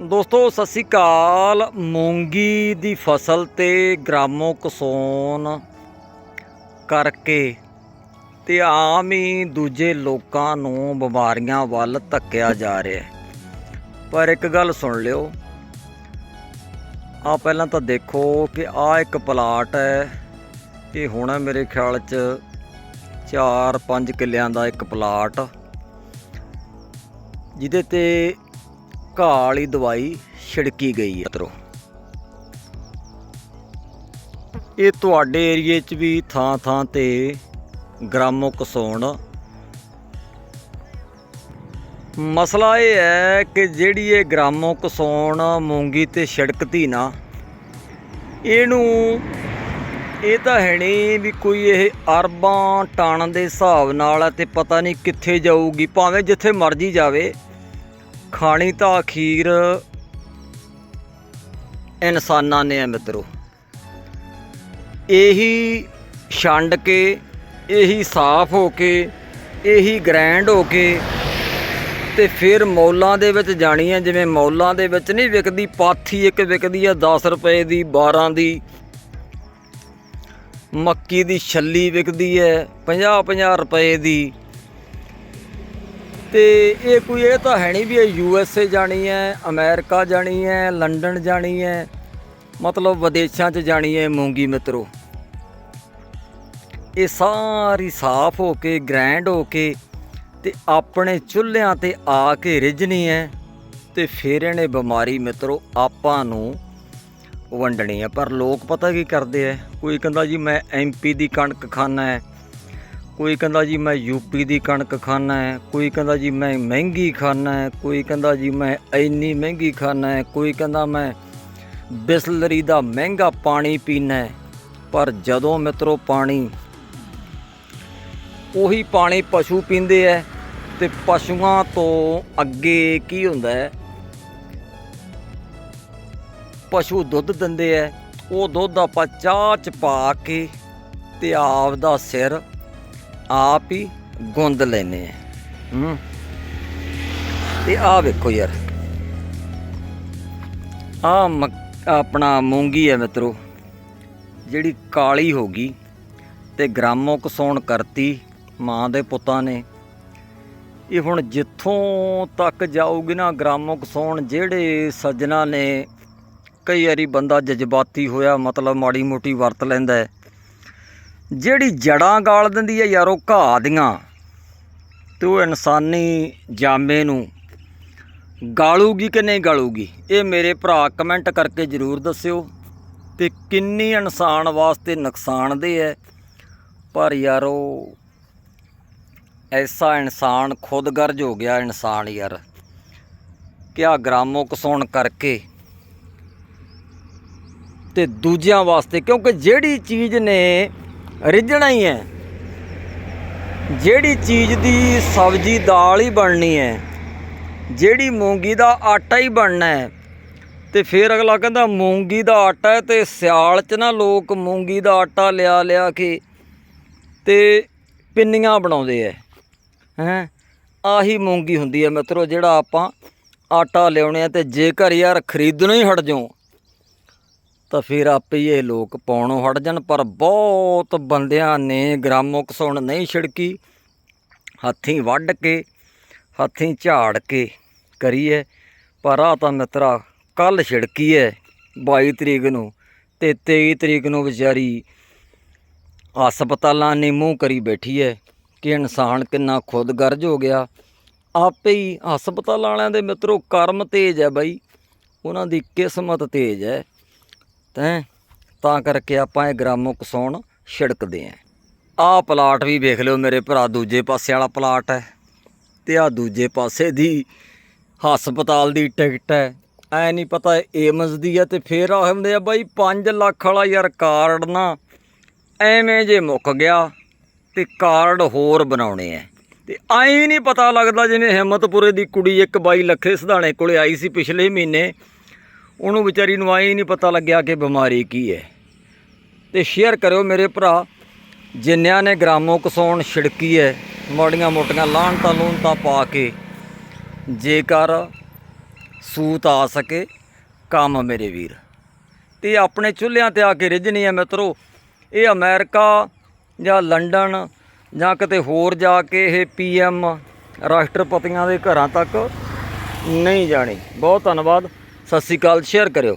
ਦੋਸਤੋ, ਸਤਿ ਸ੍ਰੀ ਅਕਾਲ। ਮੂੰਗੀ ਦੀ ਫਸਲ ਤੇ ਗ੍ਰਾਮੋ ਕਸੋਨ ਕਰਕੇ ਤੇ ਆਮ ਹੀ ਦੂਜੇ ਲੋਕਾਂ ਨੂੰ ਬਿਮਾਰੀਆਂ ਵੱਲ ਧੱਕਿਆ ਜਾ ਰਿਹਾ ਪਰ ਇੱਕ ਗੱਲ ਸੁਣ ਲਿਓ। ਆ ਪਹਿਲਾਂ ਤਾਂ ਦੇਖੋ ਕਿ ਆ ਇੱਕ ਪਲਾਟ ਹੈ। ਇਹ ਹੋਣਾ ਮੇਰੇ ਖਿਆਲ ਚ 4-5 ਕਿੱਲਿਆਂ ਦਾ ਇੱਕ ਪਲਾਟ। ਜਿਹਦੇ ਤੇ ਘਾਹ ਵਾਲੀ ਦਵਾਈ ਛਿੜਕੀ ਗਈ ਹੈ। ਤਰੋ ਇਹ ਤੁਹਾਡੇ ਏਰੀਏ 'ਚ ਵੀ ਥਾਂ ਥਾਂ ਤੇ ਗ੍ਰਾਮੋ ਕਸੌਣ ਮਸਲਾ ਇਹ ਹੈ ਕਿ ਜਿਹੜੀ ਇਹ ਗ੍ਰਾਮੋ ਕਸੌਣ ਮੂੰਗੀ ਤੇ ਛਿੜਕਦੀ ਨਾ, ਇਹਨੂੰ, ਇਹ ਤਾਂ ਹੈ ਨਹੀਂ ਵੀ ਕੋਈ ਇਹ ਅਰਬਾਂ ਟਨ ਦੇ ਹਿਸਾਬ ਨਾਲ ਹੈ ਤੇ ਪਤਾ ਨਹੀਂ ਕਿੱਥੇ ਜਾਊਗੀ, ਭਾਵੇਂ ਜਿੱਥੇ ਮਰਜ਼ੀ ਜਾਵੇ। ਖਾਣੀ ਤਾਂ ਅਖੀਰ ਇਨਸਾਨਾਂ ਨੇ ਆ ਮਿੱਤਰੋ। ਇਹੀ ਛੰਡ ਕੇ, ਇਹੀ ਸਾਫ਼ ਹੋ ਕੇ, ਇਹੀ ਗ੍ਰੈਂਡ ਹੋ ਕੇ ਤੇ ਫਿਰ ਮੌਲਾਂ ਦੇ ਵਿੱਚ ਜਾਣੀ ਹੈ ਜਿਵੇਂ ਮੌਲਾਂ ਦੇ ਵਿੱਚ ਨਹੀਂ ਵਿਕਦੀ, ਪਾਥੀ ਇੱਕ ਵਿਕਦੀ ਆ 10 ਰੁਪਏ ਦੀ 12 ਦੀ। ਮੱਕੀ ਦੀ ਛੱਲੀ ਵਿਕਦੀ ਹੈ 50 50 ਰੁਪਏ ਦੀ। ਤੇ ਇਹ ਕੋਈ, ਇਹ ਤਾਂ ਹੈ ਨਹੀਂ ਵੀ ਇਹ ਯੂ ਐਸ ਏ ਜਾਣੀ ਹੈ, ਅਮਰੀਕਾ ਜਾਣੀ ਹੈ, ਲੰਡਨ ਜਾਣੀ ਹੈ, ਮਤਲਬ ਵਿਦੇਸ਼ਾਂ 'ਚ ਜਾਣੀ ਹੈ ਮੂੰਗੀ ਮਿੱਤਰੋ। ਇਹ ਸਾਰੀ ਸਾਫ਼ ਹੋ ਕੇ, ਗ੍ਰੈਂਡ ਹੋ ਕੇ ਤੇ ਆਪਣੇ ਚੁੱਲ੍ਹਿਆਂ ਤੇ ਆ ਕੇ ਰਿੱਝਣੀ ਹੈ ਤੇ ਫਿਰ ਇਹਨੇ ਬਿਮਾਰੀ ਮਿੱਤਰੋ ਆਪਾਂ ਨੂੰ ਵੰਡਣੀ ਹੈ। ਪਰ ਲੋਕ ਪਤਾ ਕੀ ਕਰਦੇ ਐ ਕੋਈ ਕਹਿੰਦਾ ਜੀ ਮੈਂ ਐਮਪੀ ਦੀ ਕਣਕ ਖਾਣਾ ਹੈ ਕੋਈ ਕਹਿੰਦਾ ਜੀ ਮੈਂ ਯੂਪੀ ਦੀ ਕਣਕ ਖਾਣਾ ਹੈ, ਕੋਈ ਕਹਿੰਦਾ ਜੀ ਮੈਂ ਮਹਿੰਗੀ ਖਾਣਾ ਹੈ, ਕੋਈ ਕਹਿੰਦਾ ਜੀ ਮੈਂ ਇੰਨੀ ਮਹਿੰਗੀ ਖਾਣਾ ਹੈ, ਕੋਈ ਕਹਿੰਦਾ ਮੈਂ ਬਿਸਲਰੀ ਦਾ ਮਹਿੰਗਾ ਪਾਣੀ ਪੀਣਾ ਹੈ। ਪਰ ਜਦੋਂ ਮਿੱਤਰੋ ਪਾਣੀ, ਉਹੀ ਪਾਣੀ ਪਸ਼ੂ ਪੀਂਦੇ ਐ ਤੇ ਪਸ਼ੂਆਂ ਤੋਂ ਅੱਗੇ ਕੀ ਹੁੰਦਾ ਹੈ? ਪਸ਼ੂ ਦੁੱਧ ਦਿੰਦੇ ਐ ਉਹ ਦੁੱਧ ਆਪਾਂ ਚਾਹ ਚ ਪਾ ਕੇ ਤੇ ਆਪ ਦਾ ਸਿਰ ਆਪ ਹੀ ਗੁੰਦ ਲੈਨੇ ਆ। ਹੂੰ। ਤੇ ਆ ਵੇਖੋ ਯਾਰ। ਆ ਆਪਣਾ ਮੂੰਗੀ ਹੈ ਮਿੱਤਰੋ ਜਿਹੜੀ ਕਾਲੀ ਹੋ ਗਈ ਤੇ ਗ੍ਰਾਮੋ ਕਸੌਣ ਕਰਤੀ ਮਾਂ ਦੇ ਪੁੱਤਾਂ ਨੇ। ਇਹ ਹੁਣ ਜਿੱਥੋਂ ਤੱਕ ਜਾਊਗੀ ਨਾ ਗ੍ਰਾਮੋ ਕਸੌਣ ਜਿਹੜੇ ਸੱਜਣਾ ਨੇ ਕਈ ਵਾਰੀ ਬੰਦਾ ਜਜ਼ਬਾਤੀ ਹੋਇਆ ਮਤਲਬ ਮਾੜੀ ਮੋਟੀ ਵਰਤ ਲੈਂਦਾ ਹੈ। ਜਿਹੜੀ ਜੜਾਂ ਗਾਲ ਦਿੰਦੀ ਹੈ ਯਾਰ ਉਹ ਘਾਹ ਦੀਆਂ। ਤੇ ਉਹ ਇਨਸਾਨੀ ਜਾਮੇ ਨੂੰ ਗਾਲੂਗੀ ਕਿ ਨਹੀਂ ਗਾਲੂਗੀ, ਇਹ ਮੇਰੇ ਭਰਾ ਕਮੈਂਟ ਕਰਕੇ ਜਰੂਰ ਦੱਸਿਓ ਤੇ ਕਿੰਨੀ ਇਨਸਾਨ ਵਾਸਤੇ ਨੁਕਸਾਨਦੇ ਹੈ। ਪਰ ਯਾਰੋ ਐਸਾ ਇਨਸਾਨ ਖੁਦਗਰਜ ਹੋ ਗਿਆ ਇਨਸਾਨ ਯਾਰ, ਕਿ ਆ ਗ੍ਰਾਮੋ ਕਸੌਣ ਕਰਕੇ ਤੇ ਦੂਜਿਆਂ ਵਾਸਤੇ, ਕਿਉਂਕਿ ਜਿਹੜੀ ਚੀਜ਼ ਨੇ ਰਿੱਝਣਾ ਹੀ ਹੈ। ਜਿਹੜੀ ਚੀਜ਼ ਦੀ ਸਬਜ਼ੀ ਦਾਲ ਹੀ ਬਣਨੀ ਹੈ, ਜਿਹੜੀ ਮੂੰਗੀ ਦਾ ਆਟਾ ਹੀ ਬਣਨਾ ਹੈ, ਤੇ ਫਿਰ ਅਗਲਾ ਕਹਿੰਦਾ ਮੂੰਗੀ ਦਾ ਆਟਾ ਹੈ ਤੇ ਸਿਆਲ 'ਚ ਨਾ ਲੋਕ ਮੂੰਗੀ ਦਾ ਆਟਾ ਲਿਆ ਲਿਆ ਕੇ ਤੇ ਪਿੰਨੀਆਂ ਬਣਾਉਂਦੇ ਐ ਹੈ, ਆਹੀ ਮੂੰਗੀ ਹੁੰਦੀ ਹੈ ਮਿੱਤਰੋ ਜਿਹੜਾ ਆਪਾਂ ਆਟਾ ਲਿਆਉਣੇ ਆ ਤੇ ਜੇਕਰ ਯਾਰ ਖਰੀਦਣਾ ਹੀ ਹਟ ਜਾਓ ਤਾਂ ਫਿਰ ਆਪੇ ਹੀ ਇਹ ਲੋਕ ਪਾਉਣੋਂ ਹਟ ਜਾਣ, ਪਰ ਬਹੁਤ ਬੰਦਿਆਂ ਨੇ ਗ੍ਰਾਮੋ ਸੁਣ ਨਹੀਂ ਛਿੜਕੀ। ਹੱਥੀਂ ਵੱਢ ਕੇ, ਹੱਥੀਂ ਝਾੜ ਕੇ ਕਰੀਏ, ਪਰ ਆ ਤਾਂ ਮਿੱਤਰਾ ਕੱਲ ਛਿੜਕੀ ਹੈ 22 ਤਰੀਕ ਨੂੰ ਤੇ 23 ਤਰੀਕ ਨੂੰ ਵਿਚਾਰੀ ਹਸਪਤਾਲਾਂ ਨੇ ਮੂੰਹ ਕਰੀ ਬੈਠੀ ਹੈ ਕਿ ਇਨਸਾਨ ਕਿੰਨਾ ਖੁਦਗਰਜ ਹੋ ਗਿਆ। ਆਪੇ ਹੀ ਹਸਪਤਾਲ ਵਾਲਿਆਂ ਦੇ ਮਿੱਤਰੋ, ਕਰਮ ਤੇਜ ਹੈ ਬਾਈ, ਉਹਨਾਂ ਦੀ ਕਿਸਮਤ ਤੇਜ ਹੈ ਤੈਂ ਤਾਂ ਕਰਕੇ ਆਪਾਂ ਇਹ ਗ੍ਰਾਮੋ ਕਸਾਉਣ ਛਿੜਕਦੇ ਆਂ। ਆਹ ਪਲਾਟ ਵੀ ਵੇਖ ਲਿਓ ਮੇਰੇ ਭਰਾ, ਦੂਜੇ ਪਾਸੇ ਵਾਲਾ ਪਲਾਟ ਹੈ। ਤੇ ਆ ਦੂਜੇ ਪਾਸੇ ਦੀ ਹਸਪਤਾਲ ਦੀ ਟਿਕਟ ਹੈ। ਐ ਨਹੀਂ ਪਤਾ ਏਮਜ਼ ਦੀ ਆ ਤੇ ਫੇਰ ਆ ਹੁੰਦੇ ਆ ਬਾਈ 5 ਲੱਖ ਵਾਲਾ ਯਾਰ ਕਾਰਡ ਨਾ। ਐਵੇਂ ਜੇ ਮੁੱਕ ਗਿਆ ਤੇ ਕਾਰਡ ਹੋਰ ਬਣਾਉਣੇ ਐ। ਤੇ ਐਂ ਨਹੀਂ ਪਤਾ ਲੱਗਦਾ ਜਿਵੇਂ ਹਿੰਮਤਪੁਰੇ ਦੀ ਕੁੜੀ ਇੱਕ ਬਾਈ ਲੱਖੇ ਸਿਧਾਣੇ ਕੋਲੇ ਆਈ ਸੀ ਪਿਛਲੇ ਮਹੀਨੇ। ਉਹਨੂੰ ਵਿਚਾਰੀ ਨੂੰ ਆਏ ਨਹੀਂ ਪਤਾ ਲੱਗਿਆ ਕਿ ਬਿਮਾਰੀ ਕੀ ਹੈ। ਤੇ ਸ਼ੇਅਰ ਕਰਿਓ ਮੇਰੇ ਭਰਾ, ਜਿੰਨਿਆਂ ਨੇ ਗ੍ਰਾਮੋ ਕਸੌਣ ਛਿੜਕੀ ਹੈ, ਮਾੜੀਆਂ ਮੋਟੀਆਂ ਲਾਹਣਤਾਂ ਲੂਣਤਾਂ ਪਾ ਕੇ ਜੇਕਰ ਸੂਤ ਆ ਸਕੇ, ਕੰਮ ਮੇਰੇ ਵੀਰ। ਤੇ ਆਪਣੇ ਚੁੱਲ੍ਹਿਆਂ ਤੇ ਆ ਕੇ ਰਿੱਝਣੀ ਹੈ ਮਿੱਤਰੋ। ਇਹ ਅਮਰੀਕਾ ਜਾਂ ਲੰਡਨ ਜਾਂ ਕਿਤੇ ਹੋਰ ਜਾ ਕੇ ਇਹ ਪੀਐਮ ਰਾਸ਼ਟਰਪਤੀਆਂ ਦੇ ਘਰਾਂ ਤੱਕ ਨਹੀਂ ਜਾਣੀ। ਬਹੁਤ ਧੰਨਵਾਦ। ਸਤਿ ਸ਼੍ਰੀ ਅਕਾਲ ਸ਼ੇਅਰ ਕਰਿਓ।